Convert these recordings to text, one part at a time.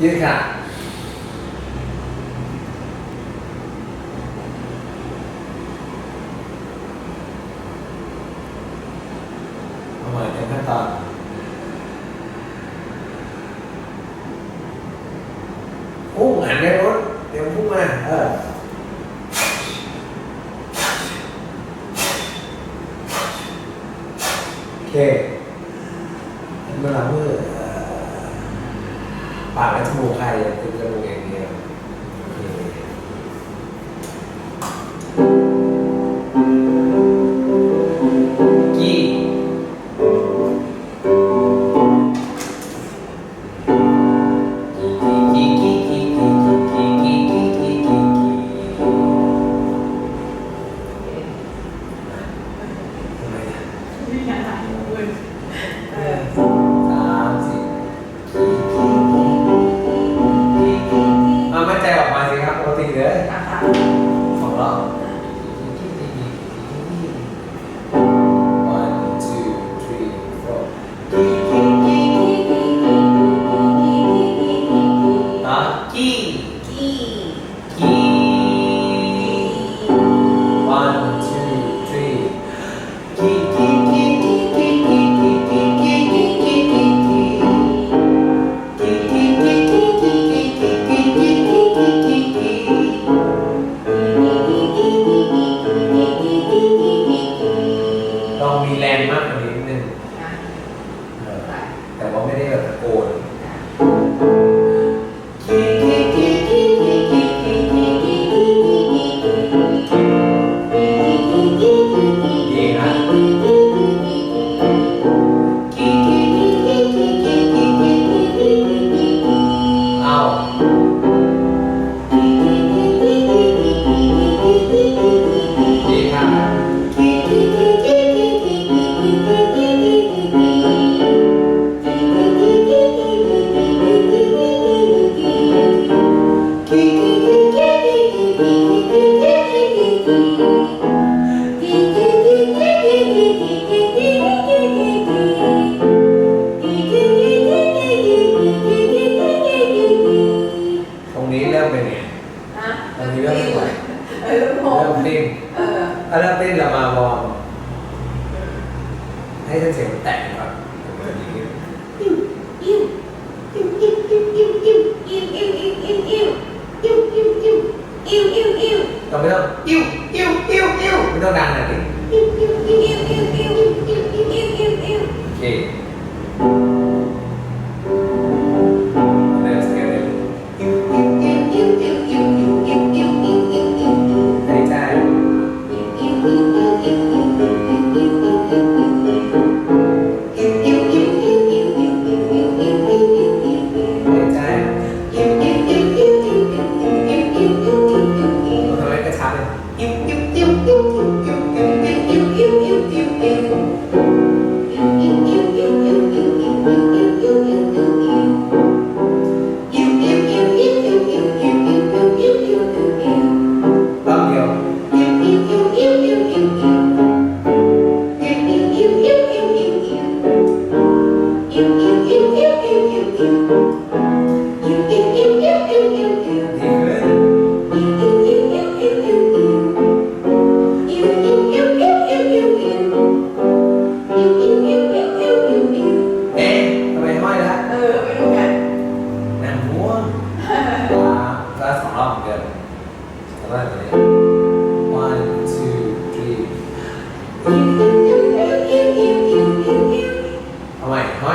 你看。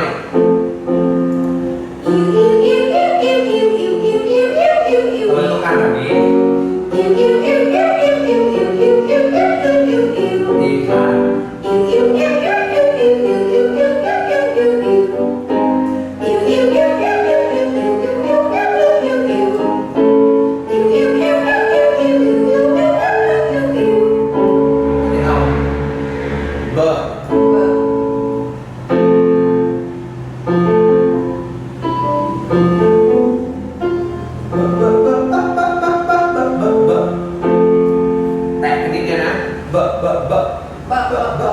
হয় va, va, va.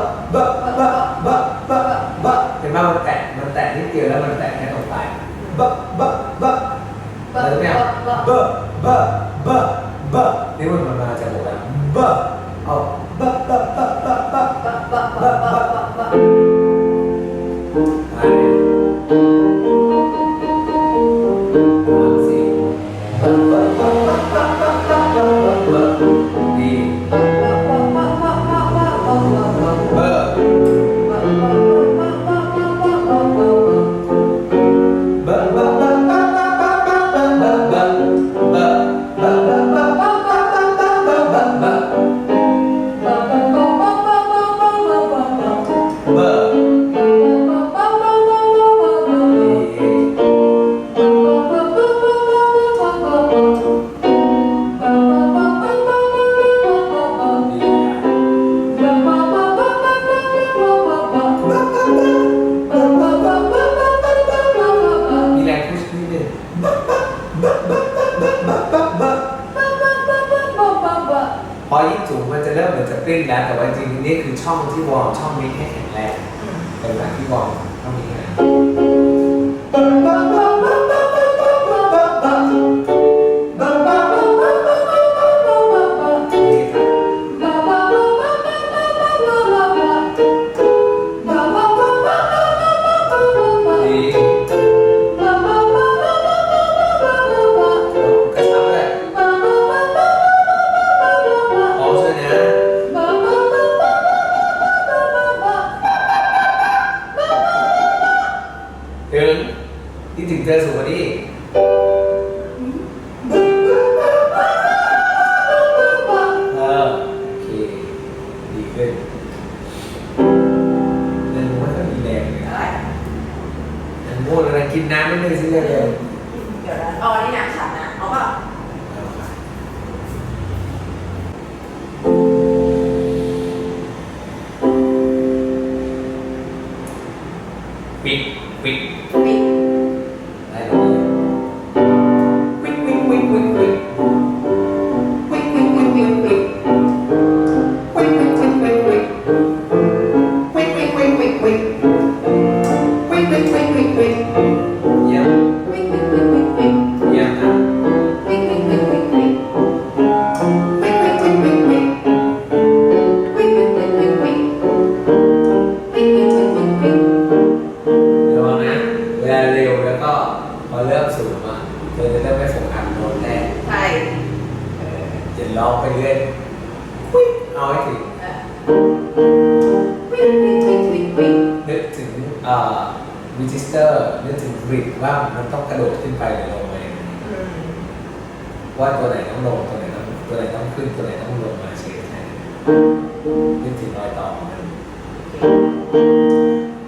กริ้นแล้วแต่ว่าจริงๆนี่คือช่องที่วอร์มช่องนี้ให้แข็งแรงเป็นแบบที่วอร์มช่องนี้นะ คุยเอาให้ถึงเออ Quick, quick, quick, quick, quick. นึกถึงเอ่อวิจิสเตอร์นึกถึงกริดว่ามันต้องกระโดดขึ้นไปหรือลงไปอืมว่าตัวไหนต้องลงตัวไหนต้องตัวไหนต้องขึ้นตัวไหนต้องลงมาเช็คให้นึกถึงรอยต่อของมัน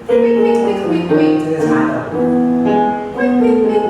Quick, quick, quick, quick, quick. ชื่อช้าหน่อย Quick, quick, quick, quick, quick.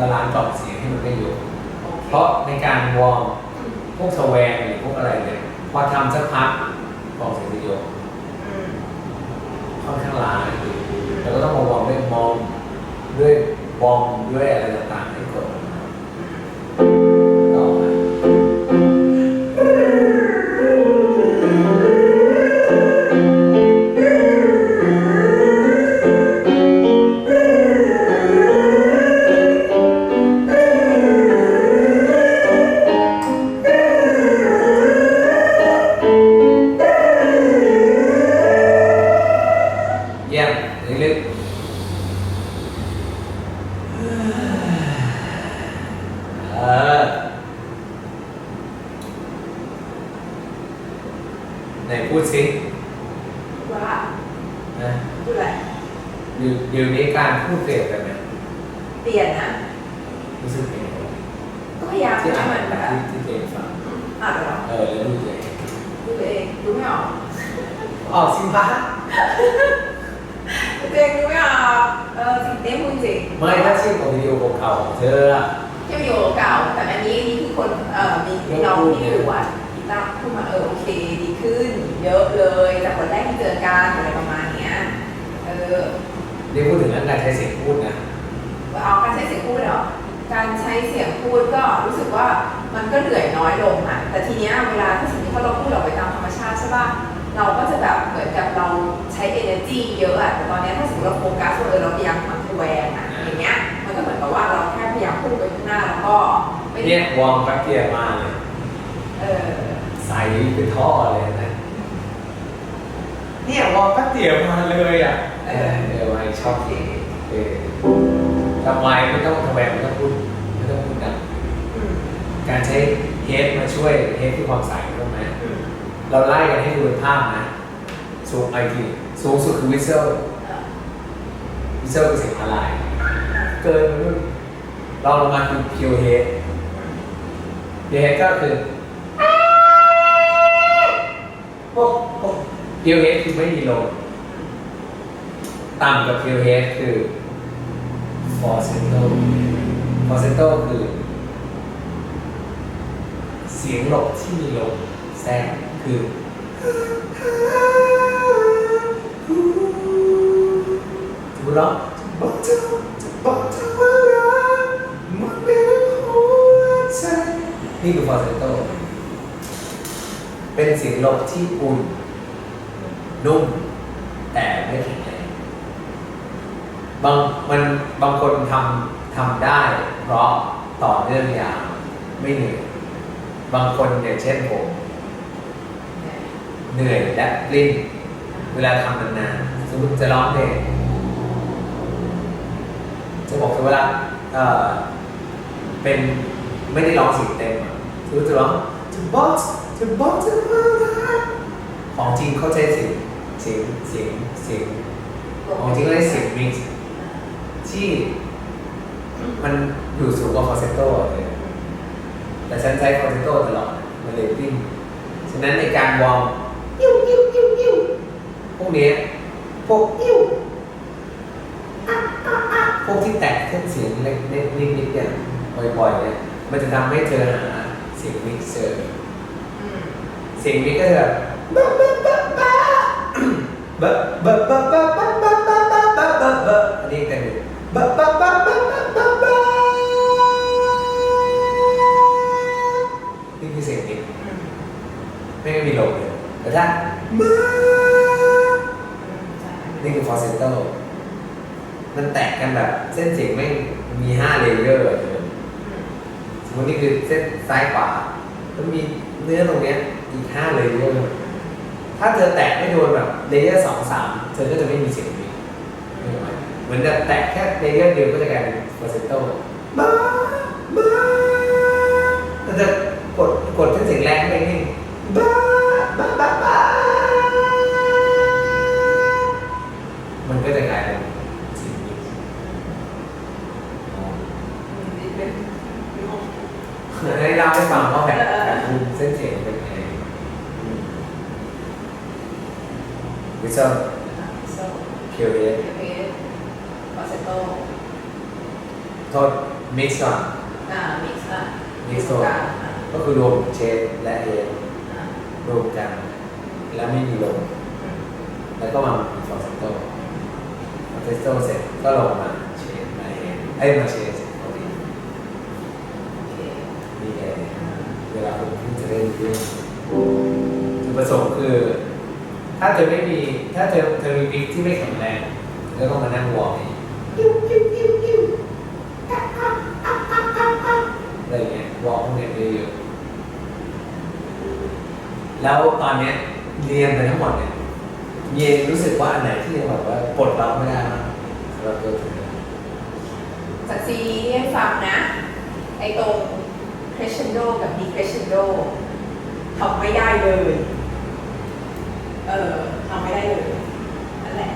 บาลานซ์กล่องเสียงให้มันได้อยู่ เพราะในการวอร์มพวกสแวงหรือพวกอะไรเนี่ยพอทำสักพักกล่องเสียงจะโยกค่อนข้างล้าแล้วก็ต้องมาวอร์มด้วยมอมด้วยบอร์มด้วยอะไรต่างๆ ลึกๆเออไหนพูดสิว่านะพูดอะไรเดี๋ยวเดี๋ยวนี้การพูดเปลี่ยนไปไหมเปลี่ยนนะรู้สึกยังไงก็พยายามที่ให้อ่านมันแบบที่ที่เจนฟังอ่านเหรอเออแล้วดูตัวเองดูตัวเองดูไม่ออกออกสิพะดูตัว เองดูไม่ออกเออจริงเต้พูดจริงไม่ถ้าเทียบกับวิดีโอเก่าของเธออะเที่ยวอยู่เก่า แต่อันนี้นี่คือคนเอ่อมีมีน้องที่อยู่อะกีตาร์พูดมาเออโอเคดีขึ้น เยอะเลยจากวันแรกที่เจอกันอะไรประมาณเนี้ยเออนี่พูดถึงเรื่องการใช้เสียงพูดนะเอาการใช้เสียงพูดเหรอการใช้เสียงพูดก็รู้สึกว่ามันก็เหนื่อยน้อยลงอะแต่ทีเนี้ยเวลาถ้าสมมติว่าเราพูดออกไปตามธรรมชาติใช่ป่ะ เราก็จะแบบเหมือนกับเราใช้ energy เยอะอะแต่ตอนเนี้ยถ้าสมมติเราโฟกัสว่าเออเราพยายามทำตัวแวงอะอย่างเงี้ย มันก็เหมือนกับว่าเราแค่พยายามพูดไปข้างหน้าแล้วก็ไม่ได้เนี่ยวอร์มแป๊บเดียวมาเลยเออใสเป็นท่อเลยนะ เนี่ยวอร์มแป๊บเดียวมาเลยอะเออเออไว้ชอบที่เออทำไมไม่ต้องทำไมไม่ต้องพูดไม่ต้องพูดดังอืมการใช้เฮดมาช่วยเฮดที่ความใสถูกไหมอืม เราไล่กันให้ดูเป็นภาพนะสูงไอทีสูงสุดคือวิเซลวิเซลคือเสียงอะไรเเกินไปนู่นลองลงมาคือ pure head pure head ก็คือพวกพวก pure head คือไม่มีลมต่ำกับ pure head คือ falsetto falsetto คือ เสียงหลบที่มีลมแทรก คือร้องจะบอกเธอจะบอกเธอว่ารักมันเป็นหัวใจนี่คือฟอร์เซโตเป็นเสียงลบที่อุ่นนุ่มแต่ไม่แข็งแรงบางมันบางคนทำทำได้ เพราะต่อเนื่องยาวไม่เหนื่อยบางคนอย่างเช่นผม เหนื่อยและกลิ้น เวลาทำนานๆสมมติจะร้องเพลงจะบอกเลยว่าเออเป็นไม่ได้ร้องเสียงเต็มสมมติจะร้องจะบอกจะบอกจะว่าของจริงเขาใช้เสียงเสียงเสียงเสียงของจริงเขาใช้เสียงมิกซ์ที่มันอยู่สูงกว่าฟอร์เซโต้เลยแต่ฉันใช้ฟอร์เซโต้ตลอดมันเลยวิ่งฉะนั้นในการวอร์ม พวกนี้พวกยิ้วพวกที่แตะเส้นเสียงเล็กนิดนิดเนี่ยบ่อยๆเนี่ยมันจะทำให้เธอหาเสียงมิกเซอร์เสียงมิกก็จะบบบ๊ะบ๊ะบ๊ะบ๊ะบ๊ะบ๊ะบ๊ะบ๊ะบ๊ะบ๊ะบ๊ะบ๊ะบ๊ะบ๊ะบ๊ะอันนี้กันบ๊ะบ๊ะบ๊ะบ๊ะบ๊ะบ๊ะบ๊ะนี่คือเสียงมิกไม่มีลมเลยแต่ถ้า นี่คือฟอร์เซโต้มันแตกกันแบบเส้นเสียงไม่มีห้าเลเยอร์เลยอืมสมมตินี่คือเส้นซ้ายขวาแล้วมีเนื้อตรงเนี้ยอีกห้าเลเยอร์ถ้าเธอแตะไม่โดนแบบเลเยอร์สองสามเธอก็จะไม่มีเสียงนี้ไม่ไหวเหมือนแบบแตะแค่เลเยอร์เดียวก็จะกลายเป็นฟอร์เซโต้บ้าบ้าถ้าจะกดกดเส้นเสียงแรงไปนี่บ้าบ้าบ้าบ้ามันก็จะกลายเป็นเสียงนี้อ๋อ อืมดีเป็นดีมาก ให้เล่าให้ฟังว่าแบบแบบคุมเส้นเสียงเป็นไงวิชาอะ so เคียวเอสเอสฟอสเซโตโทษมิกซ์ก่อนอ่ามิกซ์อะ Mix ตรงกลางอะก็คือรวมเชฟและเอสอะรวมกัน แล้วไม่มีลมอืมแล้วก็มามีฟอร์เซโต้ฟอร์เซโต้เสร็จก็ลงมาเชฟมาเอสเอ้ยมาเชฟโอเค โอเค นี่ไงเว ลาคุณจะได้รู้เรื่องจุดประสงค์คือ ถ้าเธอไม่มี ถ้าเธอเธอมีมิกที่ไม่แข็งแรงเธอต้องมานั่งวอร์มอะไรอย่างเงี้ยวอร์มพวกเนี้ยเยอะแล้วตอนเนี้ยเรียนไปทั้งหมดเนี่ยเยนรู้สึกว่าอันไหนที่ยังแบบว่าปลดล็อกไม่ได้บ้างสำหรับตัวเธอจากซีดีที่ให้ฟังนะ ไอตรง crescendo กับ decrescendo ทำไม่ได้เลย เออทำไม่ได้เลยนั่นแหละ